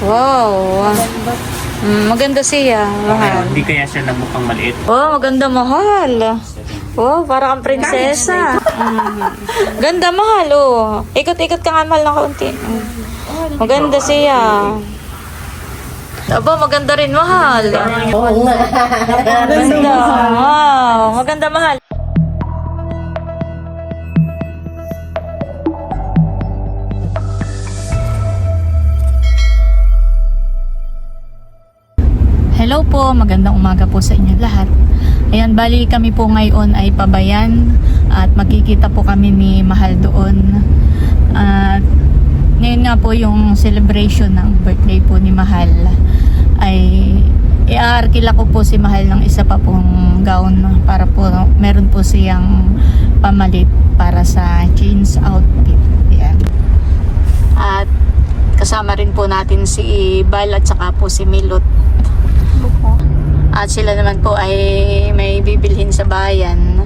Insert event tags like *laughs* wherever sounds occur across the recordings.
Wow. Mm, maganda siya. Mahal. Hindi kaya siya na mukhang maliit. Oh, maganda mahal. Oh, para kang prinsesa. Mm. Ganda mahal, oh. Ikot-ikot ka nga mahal ng kaunti. Mm. Maganda siya. Aba, maganda rin mahal. Maganda. Wow, maganda mahal. Hello po, magandang umaga po sa inyo lahat. Ayan, bali kami po ngayon ay pabayan at magkikita po kami ni Mahal doon. At ngayon nga po yung celebration ng birthday po ni Mahal ay iaarkila ko po si Mahal ng isa pa pong gown para po meron po siyang pamalit para sa jeans outfit. Ayan. At kasama rin po natin si Bal at saka po si Milot. At sila naman po ay may bibilhin sa bayan.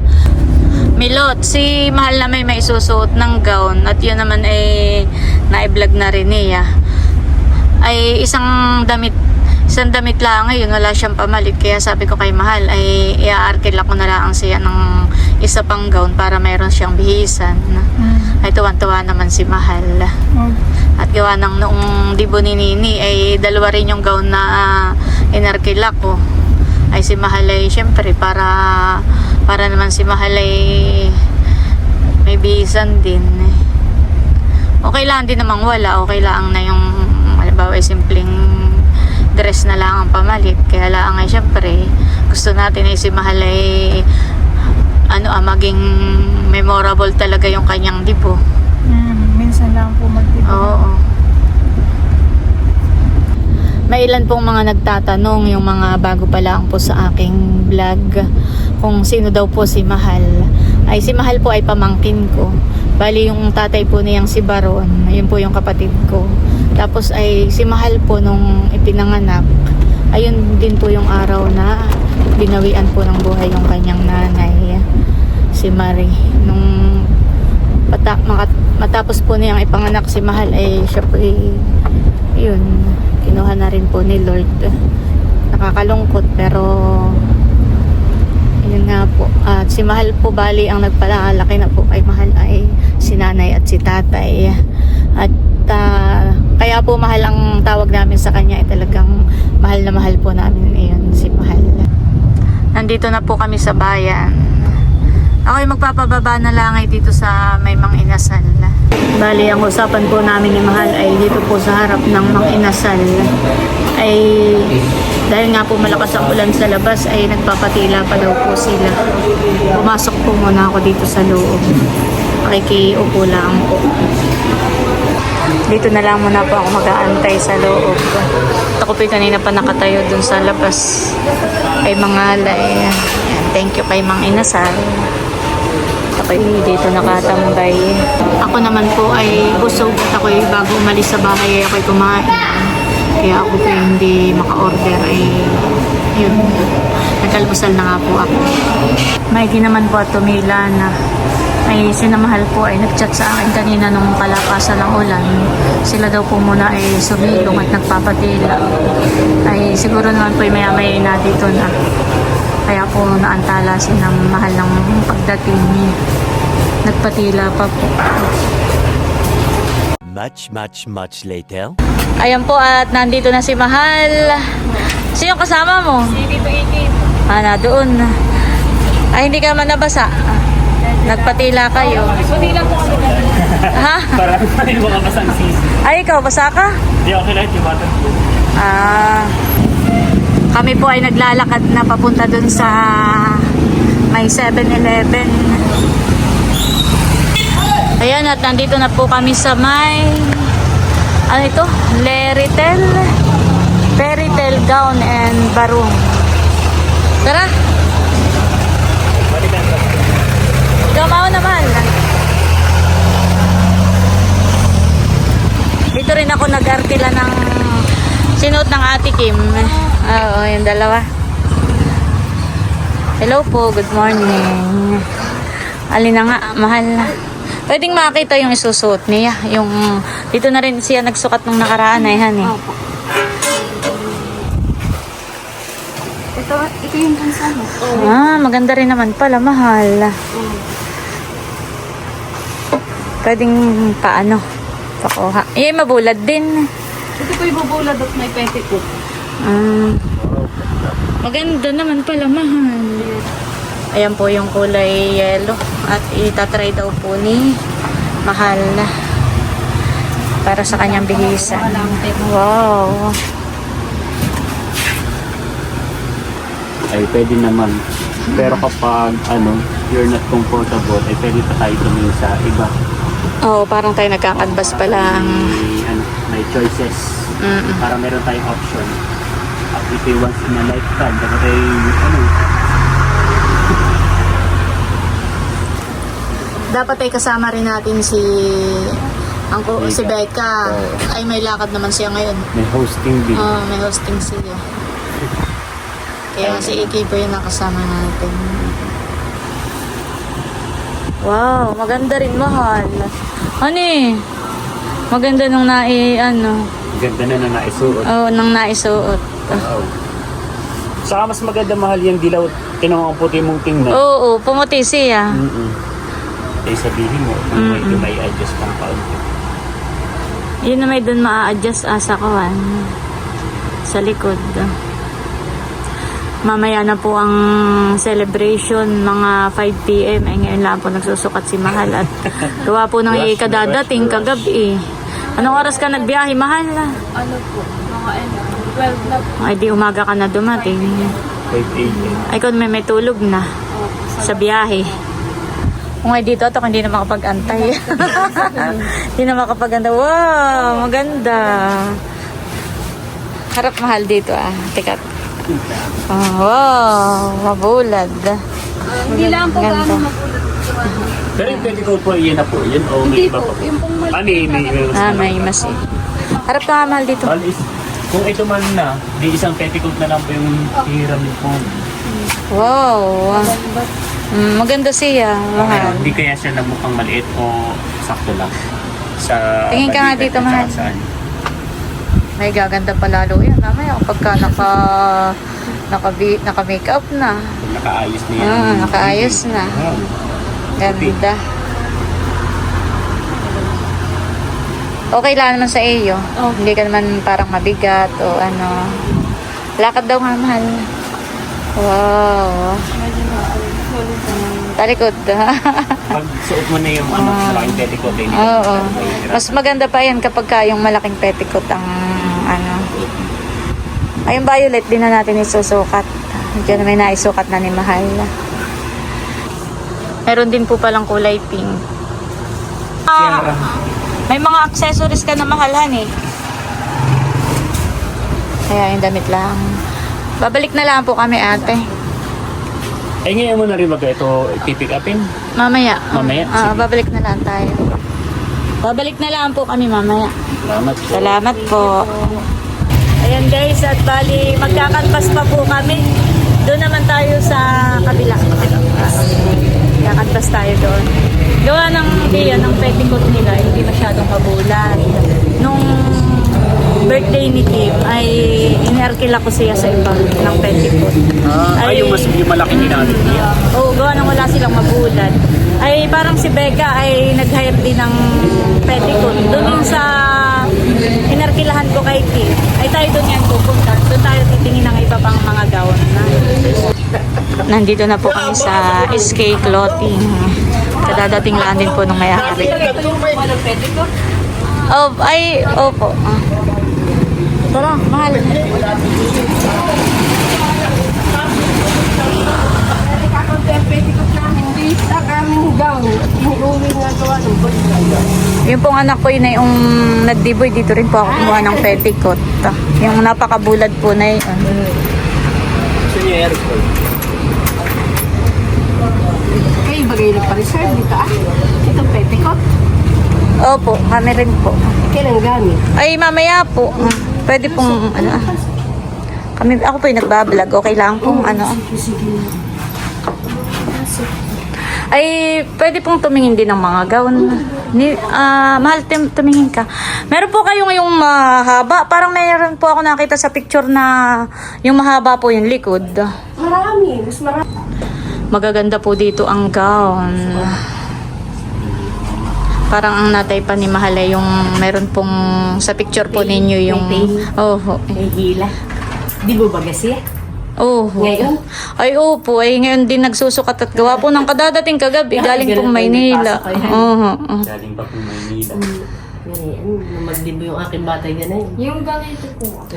Milot, si Mahal na may maisusuot ng gown at yun naman ay na-vlog na rin niya. Ay isang damit isang damit lang ngayon, wala siyang pamalit. Kaya sabi ko kay Mahal ay iaarkil ako na lang siya ng isa pang gown para mayroon siyang bihisan. Ay tuwan-tuwa naman si Mahal. At gawa ng noong dibo ni Nini ay dalawa rin yung gown na uh, inarkila ko. Ay si Mahal ay syempre para para naman si Mahal ay may bihisan din. Okay lang din namang wala. Okay lang na yung halimbawa ay simpleng dress na lang ang pamalit. Kaya lang ay syempre gusto natin ay si Mahal ay ano ah, maging memorable talaga yung kanyang dibo. Hmm, minsan lang po magdibo. Oo. May ilan pong mga nagtatanong, yung mga bago pa lang po sa aking vlog, kung sino daw po si Mahal. Ay, si Mahal po ay pamangkin ko. Bali, yung tatay po niyang si Baron, yun po yung kapatid ko. Tapos ay si Mahal po nung ipinanganak, ayun din po yung araw na binawian po ng buhay yung kanyang nanay, si Marie. Nung pata, matapos po niyang ipanganak si Mahal ay siya po ay, yun, kinuha na rin po ni Lord. Nakakalungkot pero yun nga po. At si Mahal po bali ang nagpalaki na po kay Mahal ay si nanay at si tatay. At ah, kaya po mahal ang tawag namin sa kanya ay talagang mahal na mahal po namin iyon si Mahal. Nandito na po kami sa bayan. Ako ay magpapababa na lang ay dito sa may Mang Inasal. Bali, ang usapan po namin ni Mahal ay dito po sa harap ng Mang Inasal. Ay dahil nga po malakas ang ulan sa labas ay nagpapatila pa daw po sila. Pumasok po muna ako dito sa loob. Makikiupo lang po. Dito na lang muna po ako mag-aantay sa loob. Ako po kanina pa nakatayo dun sa labas. Kay mga alay. Yan, Thank you kay Mang Inasal. Ako'y dito nakatambay. Ako naman po ay busog at ako'y bago umalis sa bahay ay ako'y kumain. Kaya ako po hindi maka-order ay yun. Nagkalmusal na nga po ako. May naman po at tumila na ay sinamahal po ay nagchat sa akin kanina nung kalakasan ng ulan. Sila daw po muna ay sumilong at nagpapatila. Ay siguro naman po ay maya-maya na dito na. Kaya po naantala si ng mahal ng pagdating niya. Nagpatila pa po. Much, much, much later. Ayan po at nandito na si Mahal. Sino kasama mo? Si Tito Iki. Ah, na doon. Ay, hindi ka man nabasa. Nagpatila kayo. Hindi lang po kami. Ha? Para pa rin mga kasang sisi. Ay, ikaw, basa ka? Hindi okay lang yung. Ah, kami po ay naglalakad na papunta dun sa may 7-Eleven. Ayan, at nandito na po kami sa may ano ito? Leritel Peritel Gown and Barong. Tara! Balikan ka. Ikaw mao naman. Dito rin ako nag-artila ng sinuot ng ate Kim. Oo, oh, yung dalawa. Hello po, good morning. Alin na nga, mahal na. Pwedeng makita yung isusuot niya. Yung, dito na rin siya nagsukat nung nakaraan ay han eh. Ito, ito yung bansa Ah, maganda rin naman pala, mahal. Mm. Pwedeng paano, pakuha. Eh, mabulad din. Ito ko yung at may petticoat. Ah. Maganda naman pala, mahal. Ayan po yung kulay yellow. At itatry daw po ni mahal na. Para sa kanyang bihisan. Wow. Ay, pwede naman. Pero kapag, ano, you're not comfortable, ay pwede pa tayo tumingin sa iba. Oo, parang tayo nagkakadbas pa lang. May, ano, may choices. Mm-mm. Para meron tayong option. Ito yung once in a lifetime. Dapat ay, ano, Dapat ay kasama rin natin si ang si Becca. Oo. Ay may lakad naman siya ngayon. may hosting din. Oo, may hosting siya. Kaya si Iki po yung nakasama natin. Wow, maganda rin mahal. Ano eh? Maganda nung nai, ano, Ganda na na naisuot. oh, nang naisuot. Wow. Saka mas maganda mahal yung dilaw. Tinawang ang puti mong tingnan. Oo, pumuti siya. Mm-mm. Eh sabihin mo, kung medyo may adjust pang kaunti. Yun na may doon maa-adjust asa kawan. Sa likod. Mamaya na po ang celebration, mga 5pm. Ay ngayon lang po nagsusukat si Mahal. At *laughs* gawa po ng ikadadating kagabi. Anong oras ka nagbiyahe, Mahal? Ano po? Mga 12 na po. Ay di umaga ka na dumating. 5 a.m. Ay kung may, may tulog na sa biyahe. Kung ay dito, ako hindi na makapag-antay. *laughs* hindi na makapag-antay. Wow, maganda. Harap mahal dito ah. Tikat. Oh, wow, mabulad. Hindi lang po Ganda. gaano magulat. Pero yung pwede ko po, yan na po. Yan o may Hindi iba po. pa po. Yung pong Ah, may, may, may, Ah, may mas. Harap ka nga mahal dito. Mahal is, kung ito man na, di isang petticoat na lang po yung hiram po. Wow. Mm, maganda siya, mahal. Hindi kaya siya nagmukhang maliit o sakto lang. Sa Tingin ka nga balikat dito, at mahal. saka saan. May gaganda pa lalo yan. Mamaya kapag ka naka, naka, naka makeup na. Kung nakaayos niya. Ah, yung- nakaayos na. Wow. Ganda. Okay lang naman sa iyo. Hindi ka naman parang mabigat o ano. Lakad daw nga mahal. Wow. Talikod. *laughs* Pag suot mo na yung ano, malaking petticoat, eh. Oo. mahirap. Mas maganda pa yan kapag ka yung malaking petticoat ang ano. Ay, yung violet din na natin isusukat. Diyan na may naisukat na ni Mahal. Meron din po palang kulay pink. Ah, Sierra. May mga accessories ka na mahalhan eh. Kaya yung damit lang. Babalik na lang po kami ate. Ay, ngayon mo na rin mag ito pipick upin. Mamaya. Mamaya? Ah, Sige. babalik na lang tayo. Babalik na lang po kami mamaya. Salamat po. Salamat po. Ayan guys, at bali magkakanpas pa po kami. Doon naman tayo sa kabila. Kakanpas tayo doon. Gawa ng diyan, ng petticoat nila, hindi masyadong mabulan. Nung birthday ni Kim, ay inarkila ko siya sa iba ng petticoat. Ah, ay, yung, mas, yung malaki ginamit niya. Oo, gawa nang wala silang mabulan. Ay parang si Becca ay nag-hire din ng petticoat. Doon sa inarkilahan ko kay Kim. Ay tayo doon yan pupunta. Doon tayo titingin ng iba pang mga gown na. Nandito na po kami sa SK Clothing. Kadadating lang din po nung may-ari. Oh, ay, opo. Ah. Tara, mahal. Yung pong anak ko yun ay yung nagdiboy dito rin po ako kumuha ng petticoat. Yung napakabulad po na yun. Gusto aircon. Kayo bagay na pa-reserve dito ah. Itong petticoat. Opo, kami rin po. Kailan gamit? Ay, mamaya po. Pwede pong, ano, ah. kami, ako po yung nagbablog. Okay lang pong, ano. Ay, pwede pong tumingin din ng mga gown. Ni, ah, mahal, tim, tumingin ka. Meron po kayong yung mahaba. Parang mayroon po ako nakita sa picture na yung mahaba po yung likod. Marami, mas marami. Magaganda po dito ang gown. Parang ang natay pa ni Mahal ay yung meron pong sa picture po ninyo yung... Oh, May hila. Di ba kasi? oh. Ngayon? Ay, opo. Ay, ngayon din nagsusukat at gawa po ng kadadating kagabi. *laughs* Galing ganun pong po, Maynila. Oo. oo. Galing pa po Maynila. Ganyan, magdibo yung aking batay ganun. Yung ganito po.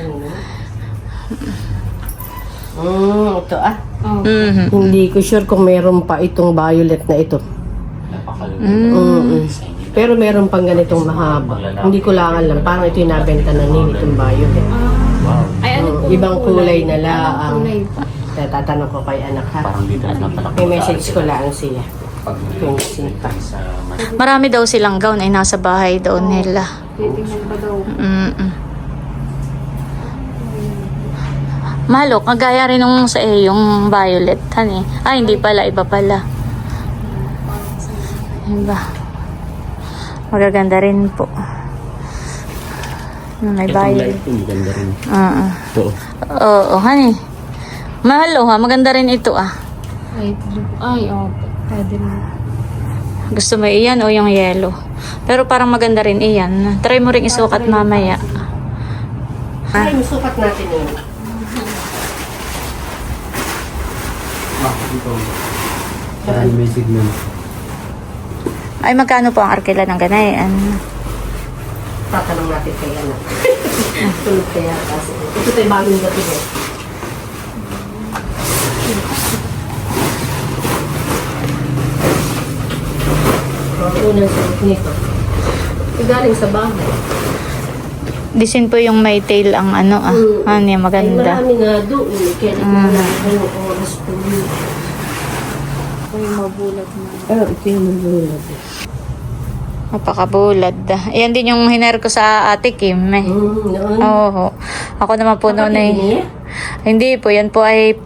Hmm, ito ah. Mhm. Hindi ko sure kung meron pa itong violet na ito. Mm. Pero meron pang ganitong mahaba. Hindi ko lang alam. Parang ito yung nabenta na nila itong violet. Wow. Ay, ano Mm, po? ibang kulay na lang. Kulay. Kaya tatanong ko kay anak ha. Parang dito na napalaki. May message ko lang siya. Pag Yung sinta. Marami daw silang gown ay nasa bahay daw nila. Titingnan pa daw. Mm-mm. Malo, kagaya rin nung sa eh, yung violet. Hani. Ah, hindi pala. Iba pala. Iba. Magaganda rin po. May Itong violet. light po, ganda rin. Oo. Ito. Oo, honey. Mahalo ha, maganda rin ito ah. Ay, blue. Ay, opo. Pwede rin. Gusto mo iyan o yung yellow? Pero parang maganda rin iyan. Try mo rin isukat mamaya. Ay, sukat natin yun. Ah, ito. Parang may signal. Ay, magkano po ang arkila ng ganayan? Tatanong natin kay anak. *laughs* Tulog kaya kasi. Ito tayo bagong gabi eh. Ang unang suot nito. Ito galing sa bahay. Disin po yung may tail ang ano ah. Mm. Ano yung Ay, maganda. marami nga doon. eh. Kaya ito Mm. na ngayong oras po yun. Ay, mabulag na. Oh, ito yung mabulag. Napakabulad. Ayan din yung hiner ko sa ate Kim eh. Mm, noon. Oo. Ako naman po noon ay... Niya? Hindi po, yan po ay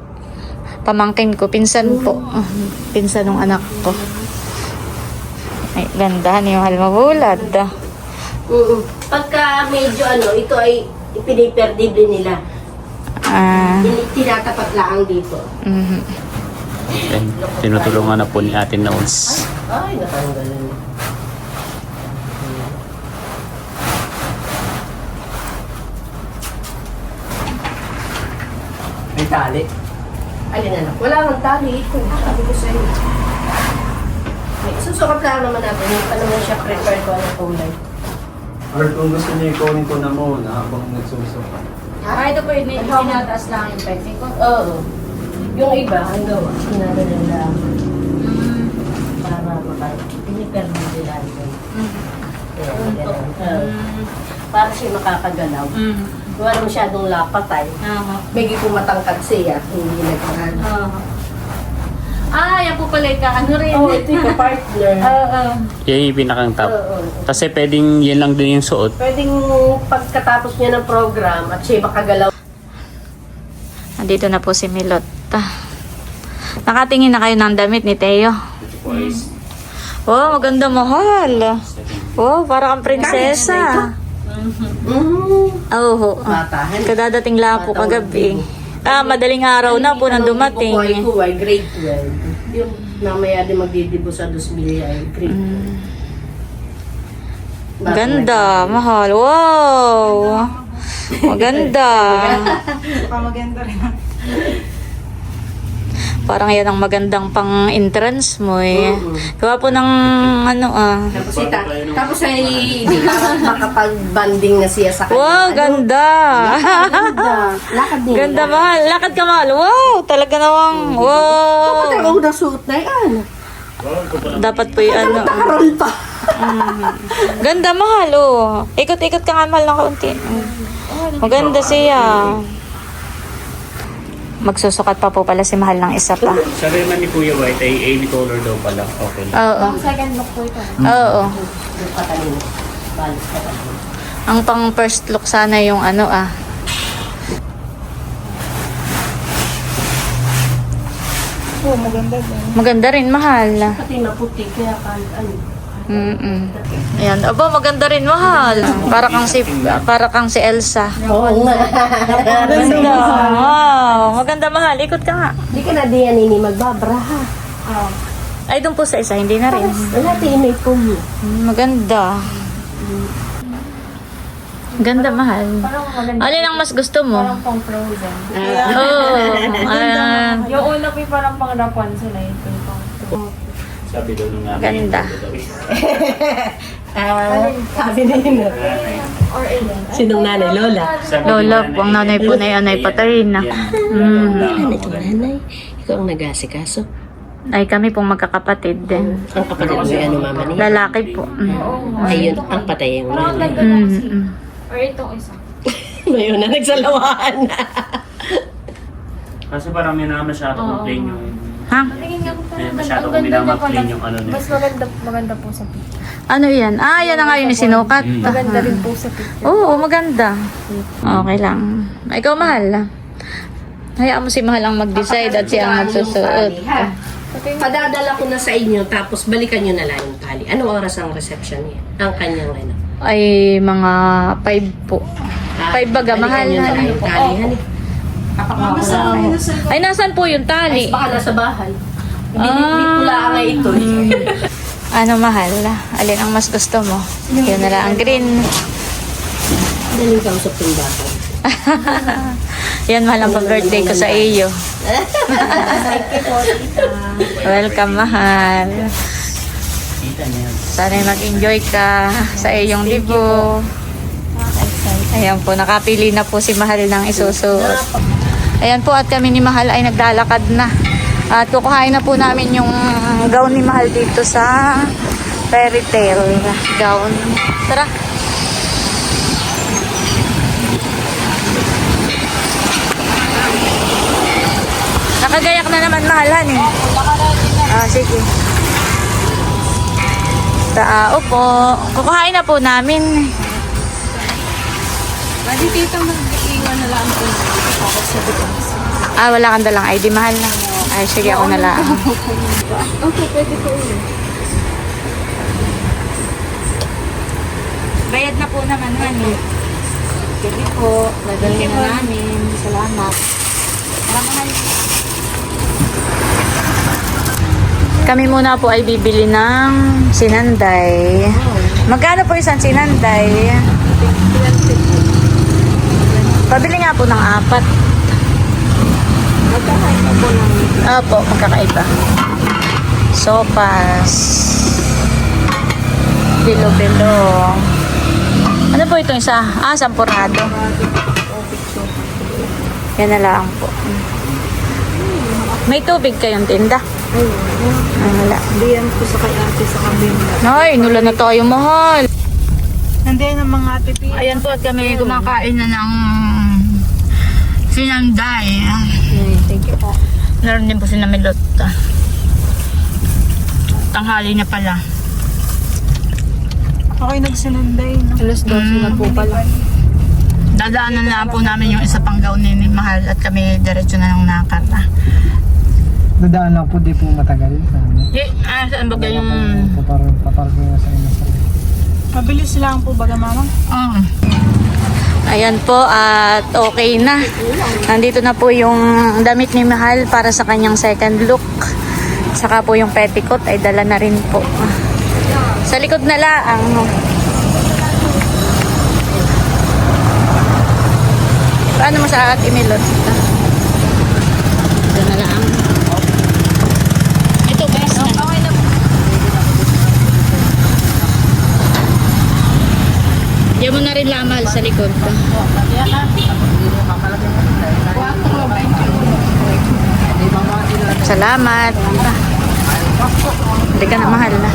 pamangkin ko. Pinsan po. Ah, Pinsan ng anak ko. Ay, ganda ni Mahal Mabulad. Mm. Pagka medyo ano, ito ay ipiniperdible nila. Ah, Tin- Tinatapat lang dito. mhm. Ayan, tinutulungan na po ni Ate Nones. Ay, natanggalan. May tali. Alin anak? Wala nang tali ito. Sabi ko sa'yo. May susukat lang naman natin. Ano mo siya prepare ko ang kulay. Or kung gusto niyo ikunin ko na muna habang nagsusuka. Ah, ito po yung tinataas lang yung pwede ko. Oo. Yung iba, ang gawa, sinadala lang para maka piniperdible nila. Kaya ganun. Oo. Para siya makakagalaw. Mhm. Wala masyadong lapatay. Aha. Bigi ko matangkad siya, hindi nagkahan. Aha. Ah, yan po pala ika. Ano rin? Oh, ito yung partner. *laughs* Oo. Yan yung pinakang top. Oo. Kasi pwedeng yan lang din yung suot. Pwedeng pagkatapos niya ng program at siya makagalaw. Nandito na po si Milot. Nakatingin na kayo ng damit ni Teo. Wow, maganda mahal. Wow, para kang prinsesa. Mm. Oo. Batahan. Kadadating lang po kagabi. Ah, madaling araw na po nang dumating. Kukuhay ko ay grade 12. Yung namaya din magdidibo sa 2,000 ay grade 12. Bata Ganda, mahal. Wow. Maganda. *laughs* Parang yan ang magandang pang entrance mo eh. Gawa po ng ano ah. Tapos, ita, tapos ay hindi *laughs* ka makapag-banding na siya sa kanya. Wow, ganda. Ganda. Lakad din. Ganda mahal. Lakad ka mahal. Wow, talaga namang wow. Kapag ang nasuot na yan. Dapat po yung ano. Karoon pa. Ganda mahal oh. Ikot-ikot ka nga mahal ng kaunti. Mm. Maganda siya. Magsusukat pa po pala si mahal ng isa pa. Sabi naman ni Kuya White ay any color daw pala. Okay lang. Oo. Second look po ito. Oo. Yung katalino. Balis ka talino. Ang pang first look sana yung ano ah. po, maganda din. Maganda rin, mahal. Pati maputi, kaya kan, ano, Mm-mm. Ayan. Aba, maganda rin, mahal. Para kang si, para kang si Elsa. Oo nga. Maganda. Wow. Maganda, mahal. Ikot ka nga. Hindi ka na diyan ini magbabra ha. Ay, doon po sa isa, hindi na rin. Wala tinay po mo. Mm, Maganda. Ganda, mahal. Parang maganda. Alin ang mas gusto mo? Parang pang frozen. Oh, ah, Yung una po yung parang pang Rapunzel na ito. yung pang Sabi daw nung nanay. Ganda. *laughs* Ah, sabi ni Nino. Or ilan. Sinong nanay? Lola? Sabi Lola, ni ang nanay po na yan ay patay na. Mm. Nanay, nanay. Ikaw ang nag-asikaso. Ay, kami pong magkakapatid din. Ang kapatid mo yung ano mama niya. Lalaki po. Mm. Ayun, ang patay yung nanay. nagdala kasi. Mm, mm. Or itong isa. *laughs* Ngayon na nagsalawahan na. Kasi parang may naman Oo. complain yung... Ha? Tingin nga po Parang masyado ang kong pala. yung ano niya. Mas maganda, maganda po sa picture. Ano yan? Ah, yan na nga yung sinukat. Mm. Maganda rin po sa picture. Oo, maganda. Okay lang. Ikaw, mahal. Hayaan mo si mahal ang mag-decide at siya ang magsusuot. Padadala ko na sa inyo, tapos balikan nyo na lang yung tali. Anong oras ang reception niya? Ang kanyang ano? Ay, mga 5 po. Ah, 5 baga, balikan mahal nyo na na. lang yung tali, honey. Ay, nasan po yung tali? Baka nasa bahay. Lang nga ito. eh. *laughs* Ano, mahal? Alin ang mas gusto mo? Yun na lang ang green. Daling kausap yung bata. *laughs* Yan, mahal ang pa-birthday ko sa iyo. *laughs* Welcome, mahal. Sana mag-enjoy ka sa iyong libo. Ayan po, nakapili na po si Mahal ng isusuot. Ayan po, at kami ni Mahal ay naglalakad na. At kukuhain na po namin yung gown ni Mahal dito sa fairy tale gown. Tara. Nakagayak na naman mahalan eh. Ah, sige. Tao po. Kukuhain na po namin. Pwede dito mag-iwan na lang po. Ah, wala kang dalang ID. Mahal na. Ay, sige ako na lang. Okay, pwede po yun. Bayad na po naman, honey. Sige po. Dadalhin na namin. Salamat. Salamat. Kami muna po ay bibili ng sinanday. Magkano po isang sinanday? Pabili nga po ng apat. Magkakaiba po ng... Opo, magkakaiba. Sopas. Bilo-bilo. Ano po itong isa? Ah, sampurado. Yan na lang po. May tubig kayong tinda? Ah, wala. Diyan po sa kay ate sa kabila. Ay, nula na tayo mahal. Nandiyan ang mga ate. Ayan po at kami kumakain na ng sinanday. Thank you po. Meron din po si Namilot. Tanghali na pala. Ako'y nagsinunday. No? Alas 12 na po pala. Dadaanan na po namin yung isa pang gown ni ni Mahal at kami diretso na ng nakara. Dadaan lang po, di po matagal. Ano, Eh, ah, saan ba yung... papar paparking na sa inyo. Mabilis lang po baga mama. Ah. Ayan po at okay na. Nandito na po yung damit ni Mahal para sa kanyang second look. Saka po yung petticoat ay dala na rin po. Sa likod na laang. Paano mo sa akin imilot? Ito na lang. Ito best na. Okay na Diyan mo na rin lamal sa likod. Salamat. Hindi ka na mahal na.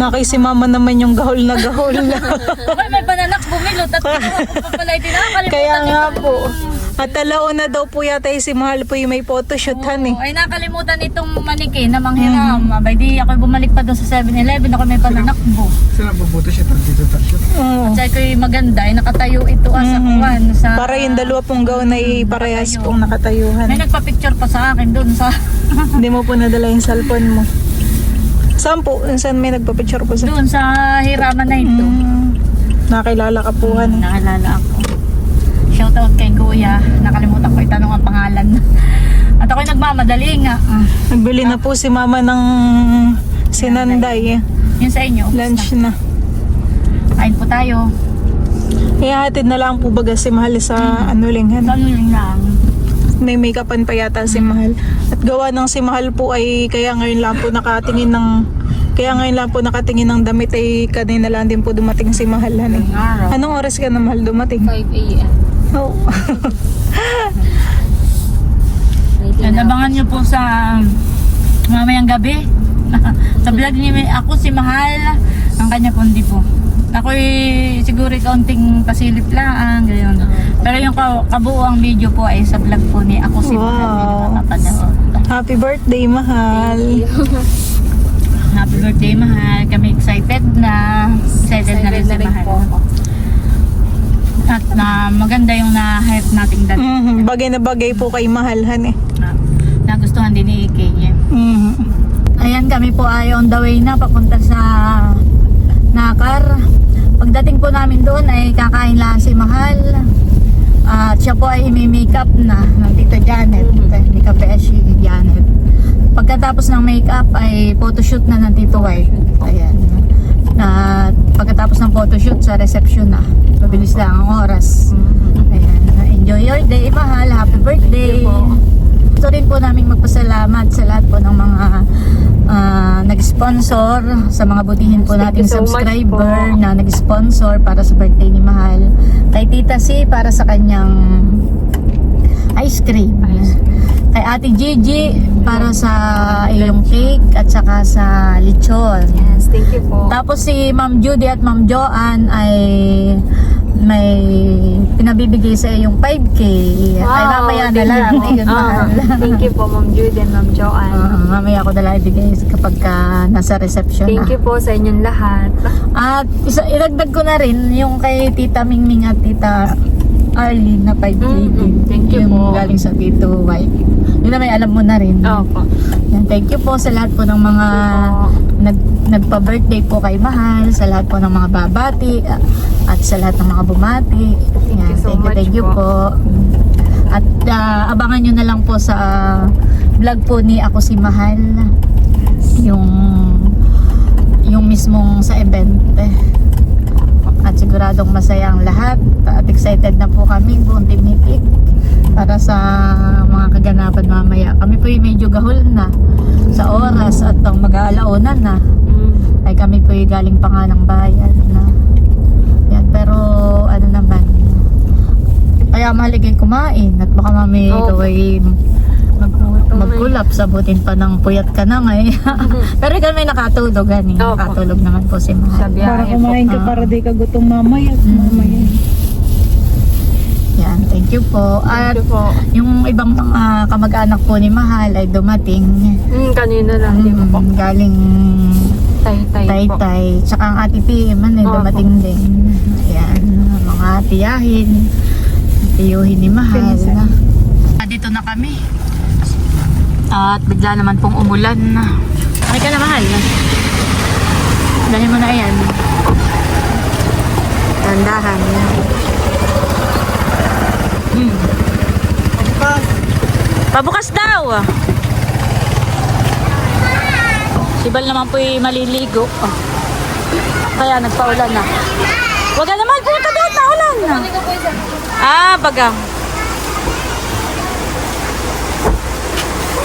Nakay si mama naman yung gahol na gahol na. *laughs* May bananak bumilot at *laughs* papalay din nakakalimutan Kaya nga po. At alaon na daw po yata yung si Mahal po yung may photoshoot, han eh. Ay nakalimutan itong manikin na manghiram. Abay di ako bumalik pa doon sa 7-Eleven. Ako may pananakbo. Saan siya pag dito tayo? Oo. At saka yung maganda ay nakatayo ito ah, sa kuwan. Sa, Para yung dalawa pong gown ay parehas pong nakatayuhan. May nagpa-picture pa sa akin doon sa *laughs* Hindi mo po nadala yung cellphone mo. Saan po? Saan may nagpa-picture po sa... doon sa hiraman na ito. Mm, nakilala ka po, han. Nakilala ako. Shoutout kay Kuya. Nakalimutan ko itanong ang pangalan. *laughs* At ako'y nagmamadali nga. Ah, Nagbili na po si mama ng sinanday. yun sa inyo. Lunch na. Kain po tayo. Ihahatid na lang po baga si Mahal sa ano han. Ano yun lang. May make-upan pa yata si Mahal. At gawa ng si Mahal po ay kaya ngayon lang po nakatingin ng kaya ngayon lang po nakatingin ng damit ay kanina lang din po dumating si Mahal. Araw. Anong oras ka na Mahal dumating? 5 a.m. Oh. Yan, abangan nyo po sa mamayang gabi. *laughs* sa vlog ni ako si Mahal. Ang kanya kundi po. Ako'y siguro kaunting pasilip lang, gayon. Pero yung ka- kabuuang video po ay sa vlog po ni ako si Mahal. Wow. Mapapanood. Happy birthday, Mahal. Happy birthday, Mahal. Kami excited na. Excited, na rin si Mahal. At na maganda yung na-hype nating dalawa. Mhm, Bagay na bagay po kay Mahal, han eh. Na, nagustuhan din ni Ike niya. Mhm. Ayan, kami po ay on the way na papunta sa Nakar. Pagdating po namin doon ay kakain lang si Mahal. At siya po ay imi-makeup na ng Tita Janet. Beshi ni Janet. Pagkatapos ng makeup ay photoshoot na ng Tito White. Ayan. At pagkatapos ng photoshoot sa reception na. Mabilis lang ang oras. Ayan. Enjoy your day, Mahal. Happy birthday. Gusto rin po namin magpasalamat sa lahat po ng mga ah, nag-sponsor, sa mga butihin po nating subscriber na nag-sponsor para sa birthday ni Mahal. Kay Tita C para sa kanyang ice cream. Kay Ate Gigi para sa iyong cake at saka sa lechon. Yes, thank you po. Tapos si Ma'am Judy at Ma'am Joanne ay may pinabibigay sa iyong 5K. ay mamaya na lang. Ah, mahal. thank you po, Ma'am Jude and Ma'am Joanne. Oo, mamaya ko na lang ibigay kapag ka nasa reception Thank na. you po sa inyong lahat. At isa, ilagdag ko na rin yung kay Tita Mingming at Tita Arlene na 5K Mm, din. thank you yung po. galing sa Tito White. Yun na may alam mo na rin. Opo. Yan, thank you po sa lahat po ng mga nag, nagpa-birthday po kay Mahal, sa lahat po ng mga babati, ah, at sa lahat ng mga bumati. Thank Yan, you so thank you, much thank you po. po. At ah, abangan nyo na lang po sa ah, vlog po ni Ako si Mahal. Yung yung mismong sa event. eh. At siguradong masaya ang lahat. At excited na po kami, buong timitik para sa mga kaganapan mamaya. Kami po yung medyo gahol na sa oras at ang mag-aalaonan na Mm. ay kami po yung galing pa nga ng bayan na yan, pero ano naman kaya mahaligay kumain at baka mami Opo. ikaw ay magkulap sabutin pa ng puyat ka na ngay *laughs* pero ikaw may nakatulog gani Opo. nakatulog naman po si Sa Mahal biyahe Para po. kumain ka Ah. para di ka gutom mamaya. mamaya. yan thank you po at Thank you po. yung ibang mga kamag-anak po ni Mahal ay dumating Mm, kanina lang, di ba po? Mm, galing Tay-tay po. Taytay. Tsaka ang ati Timan eh, Opo. dumating din. Ayan, mga tiyahin. Tiyuhin ni Mahal. Ah, Dito na kami. At bigla naman pong umulan na. Ay ka na Mahal. Dali mo na yan. Tandahan. Hmm. Pabukas daw. Si Bal naman po'y maliligo. Oh. Kaya nagpaulan na. Huwag ka naman punta doon, naulan na. Ah, baga.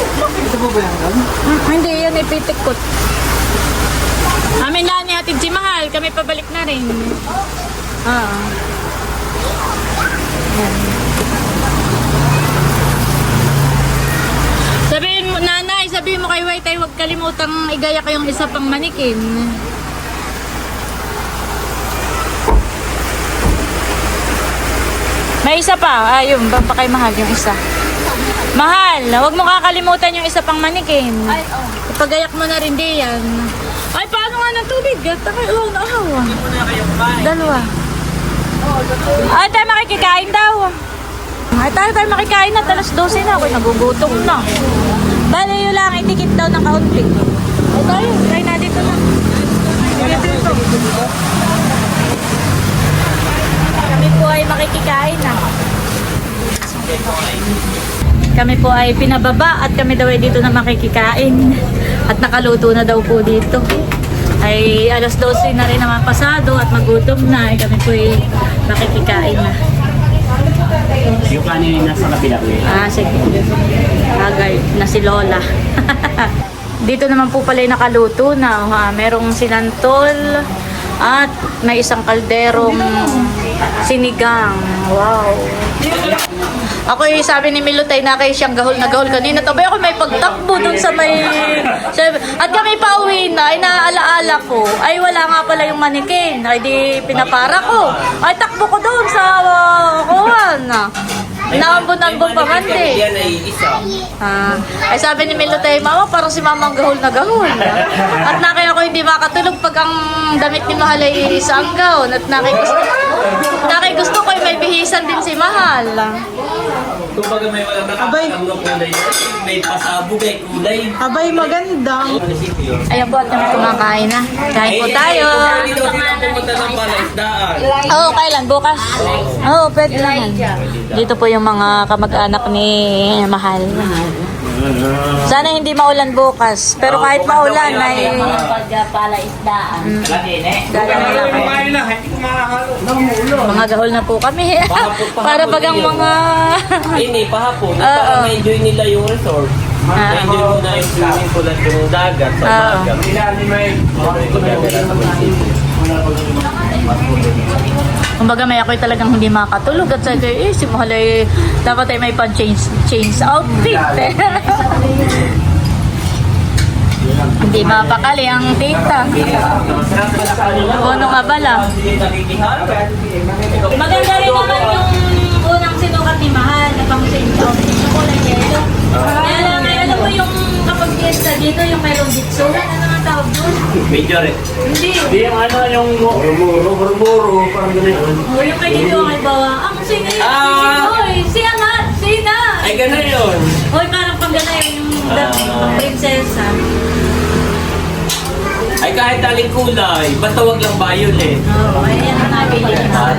Ito po ba Ram? Hmm, hindi, yun ipitikot. Amin na ni Hatid si Mahal, kami pabalik na rin. Oo. Yan. Sabihin mo, nanay, sabihin mo kay White ay huwag kalimutang igaya kayong isa pang manikin. May isa pa. Ayun, ba pa kay Mahal yung isa. Mahal, huwag mo kakalimutan yung isa pang manikin. Ay, oh. Ipagayak mo na rin di yan. Ay, paano nga ng tubig? Gata kayo, oh, naawa. Dalawa. Ay, tayo makikikain daw. Ay, tayo tayo makikain na. Talas 12 na. Ako'y nagugutom na. Bale, yun lang. Itikit daw ng kaunti. Ay, tayo. Try na dito na. Dito. Kami po ay makikikain na. Kami po ay pinababa at kami daw ay dito na makikikain. At nakaluto na daw po dito. Ay alas 12 na rin naman pasado at magutom na. Ay kami po ay makikikain na. Yung kanin nasa kabila ko. Ah, sige. Agay na si Lola. *laughs* Dito naman po pala yung nakaluto na. Ha? Merong sinantol at may isang kalderong sinigang. Wow. Ako yung sabi ni Milutay na kayo siyang gahol na gahol kanina. Tabay ako may pagtakbo dun sa may... At kami pa uwi na, ay naalaala ko. Ay wala nga pala yung manikin. Ay di pinapara ko. Ay takbo ko doon sa uh, kuwan. Naambon-ambon pa man din. Yan ay isa. Ah, ay sabi ni Milutay, Mama, parang si Mama ang gahol na gahol. At nakay ako hindi makatulog pag ang damit ni Mahal ay isang gown. At nakay gusto, nakay gusto ko ay may bihisan din Mahal. Kung baga may walang nakakasam ng kulay, may pasabog ay kulay. Abay, maganda. Ayan po at kami kumakain na. Kain po tayo. Daw dito pumunta ng palaisdaan. Oo, oh, kailan? Bukas? Oo, oh, pwede naman. Dito po yung mga kamag-anak ni Mahal. Sana hindi maulan bukas. Pero kahit maulan ay... Makakalo. Mga gahol na po kami. *laughs* Para bagang mga... *laughs* Ini, pahapon. Oo. Para ma-enjoy nila yung resort. Ah. Ma-enjoy mo na yung swimming pool at yung dagat sa Oo. umaga. Kumbaga may ako'y talagang hindi makatulog at sabi eh, si Mahal ay dapat ay may pan-change change outfit. eh. *laughs* hindi mapakali ang tita. Puno nga bala. Maganda rin naman yung unang sinukat ni Mahal na pang-change outfit. Yung kulay yellow. Kaya lang, ay, alam mo yung kapag fiesta dito, yung mayroong bitso. Ano nga tawag doon? Major eh. Hindi. Hindi yung ano, yung muro, muro, muro, parang ganun. O yung kay Dito ay bawa. Ang sino yun? Ah! Hoy, siya nga, sina. Ay, gano'n yun. Hoy, parang pag gana yung Ah. Ay, kahit aling kulay, basta wag lang violet. Oo, oh, ayan ang nabili ni Mahal.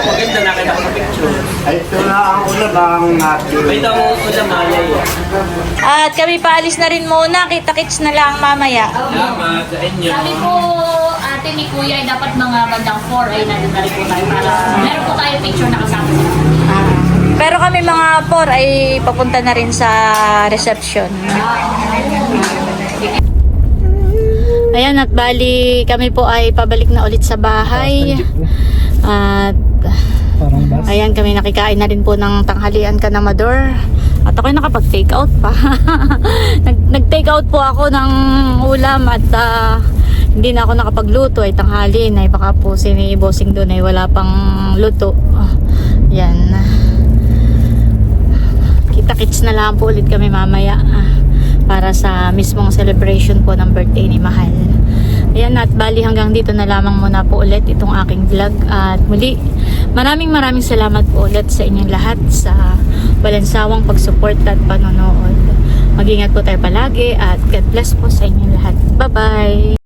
Maganda na kita sa picture. Ay, ito na ang ulam ang natin. May damo ko na malay. At kami paalis na rin muna. Kita-kits na lang mamaya. Salamat sa inyo. Sabi po, ate ni Kuya ay dapat mga bandang 4 ay nandun na rin po tayo para meron po tayo picture na kasama sila. Pero kami mga por ay papunta na rin sa reception. Ayan at bali kami po ay pabalik na ulit sa bahay. At. Ayan, kami nakikain na rin po ng tanghalian ka na Mador. At ako'y nakapag-take out pa. *laughs* Nag- Nag-take out po ako ng ulam at ah, hindi na ako nakapagluto ay tanghali na baka po si Bossing doon ay wala pang luto. Ah, yan. Kita-kits na lang po ulit kami mamaya ah, para sa mismong celebration po ng birthday ni Mahal. Ayan at bali hanggang dito na lamang muna po ulit itong aking vlog at muli maraming maraming salamat po ulit sa inyong lahat sa balansawang pagsupport at panonood. Mag-ingat po tayo palagi at God bless po sa inyong lahat. Bye-bye!